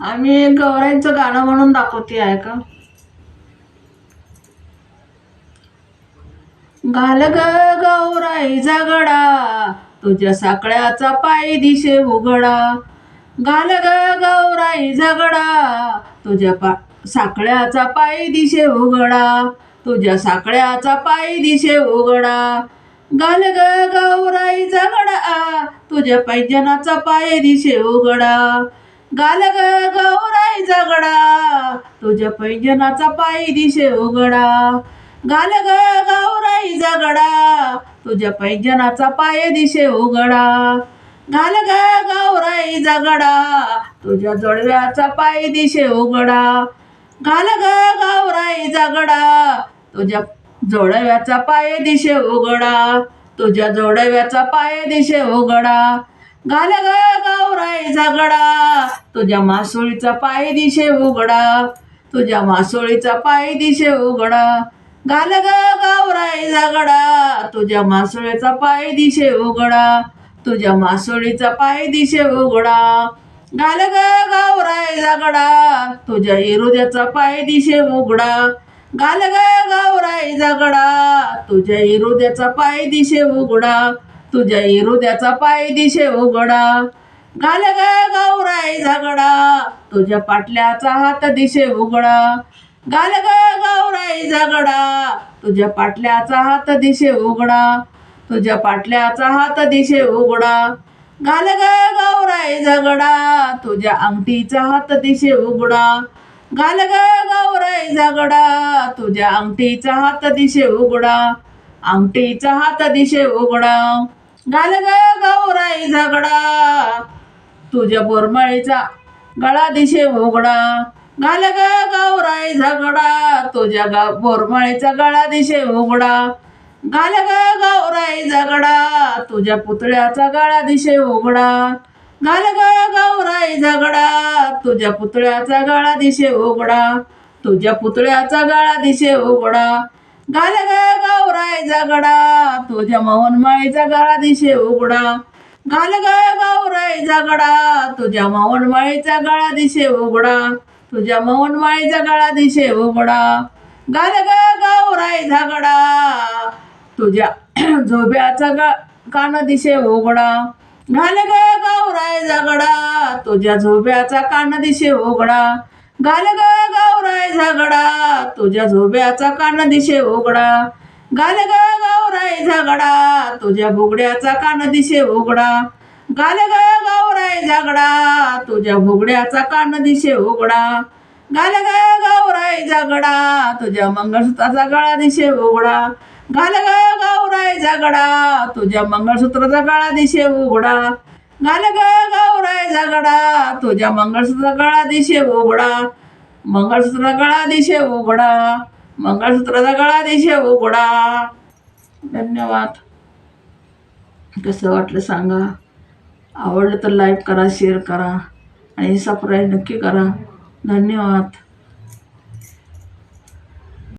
आम्ही एक गौराईचं गाणं म्हणून दाखवते आहे का घाल ग गौराई झगडा तुझ्या साकळ्याचा पाय दिशे उघडा. घाल ग गौराई झगडा तुझ्या पा साकळ्याचा पाय दिशे उघडा. तुझ्या साकळ्याचा पाय दिशे उघडा. घाल ग गौराई झगडा तुझ्या पैजनाचा पाय दिशे उघडा. घाल ग गौराई झगडा तुझ्या पैजनाचा पाय दिशे उघडा. घाल ग गौराई जगडा. तुझ्या पैजनाचा पाय दिशे उघडा. घाल ग गौराई जगडा. तुझ्या जोडव्याचा पाय दिशे उघडा. घाल ग गौराई जगडा. तुझ्या जोडव्याचा पाय दिशे उघडा. तुझ्या जोडव्याचा पाय दिशे उघडा. घाल ग गौराई गडा तुझ्या मासोळीचा पाय दिशे उघडा. तुझ्या मासोळीचा पाय दिशे उघडा. घाल ग गौराई गडा तुझ्या मासोळीचा पाय दिशे उघडा. तुझ्या मासोळीचा पाय दिशे उघडा. घाल ग गौराई गडा तुझ्या इरुद्याचा पाय दिशे उघडा. घाल ग गौराई गडा तुझ्या इरुद्याचा पाय दिशे उघडा. तुझ्या इरुद्याचा पाय दिशे उघडा. घाल ग गौराई झगडा. तुझ्या पाटल्याचा हात दिशे उघडा. घाल ग गौराई झगडा. तुझ्या पाटल्याचा हात दिशे उघडा. तुझ्या पाटल्याचा हात दिशे उघडा. घाल ग गौराई झगडा. तुझ्या अंगठीचा हात दिशे उघडा. घाल ग गौराई झगडा. तुझ्या अंगठीचा हात दिशे उघडा. अंगठीचा हात दिशे उघडा. घाल ग गौराई झगडा. तुझ्या बोरमाळीचा गळा दिशे उघडा. घाल ग गौराई झगडा. तुझ्या गा बोरमाळीचा गळा दिशे उघडा. घाल ग गौराई झगडा. तुझ्या पुतळ्याचा गळा दिशे उघडा. घाल ग गौराई झगडा. तुझ्या पुतळ्याचा गळा दिशे उघडा. तुझ्या पुतळ्याचा गळा दिशे उघडा. घाल ग गौराई गडा तुझ्या मोहनमाळीचा गळा दिशे उघडा. घाल ग गौराई झगडा तुझ्या मोहनमाळीचा गळा दिशे उघडा. तुझ्या मोहनमाळीचा गळा दिशे उघडा. घाल ग झागडा तुझ्या झोब्याचा ग कान दिशे उघडा. घाल ग गौराई झगडा तुझ्या झोब्याचा कान दिशे उघडा. घाल ग गौराई झगडा तुझ्या झोब्याचा कान दिशे उघडा. गाल ग गावराय झगडा. तुझ्या बुगड्याचा कान दिशे उघडा. गाल ग गावराय झगडा. तुझ्या बुगड्याचा कान दिशे उघडा. गाल ग गावराय झगडा. तुझ्या मंगळसूत्राचा गळा दिशे उघडा. गाल ग गावराय झगडा. तुझ्या मंगळसूत्राचा गळा दिशे उघडा. गाल ग गावराय झगडा. तुझ्या मंगळसूत्राचा गळा दिशे उघडा. मंगळसूत्र गळा दिशे उघडा मंगळसूत्राचा गळा दिशे उघडा धन्यवाद कसं वाटलं सांगा आवडलं तर लाईक करा शेअर करा आणि सबस्क्राईब नक्की करा धन्यवाद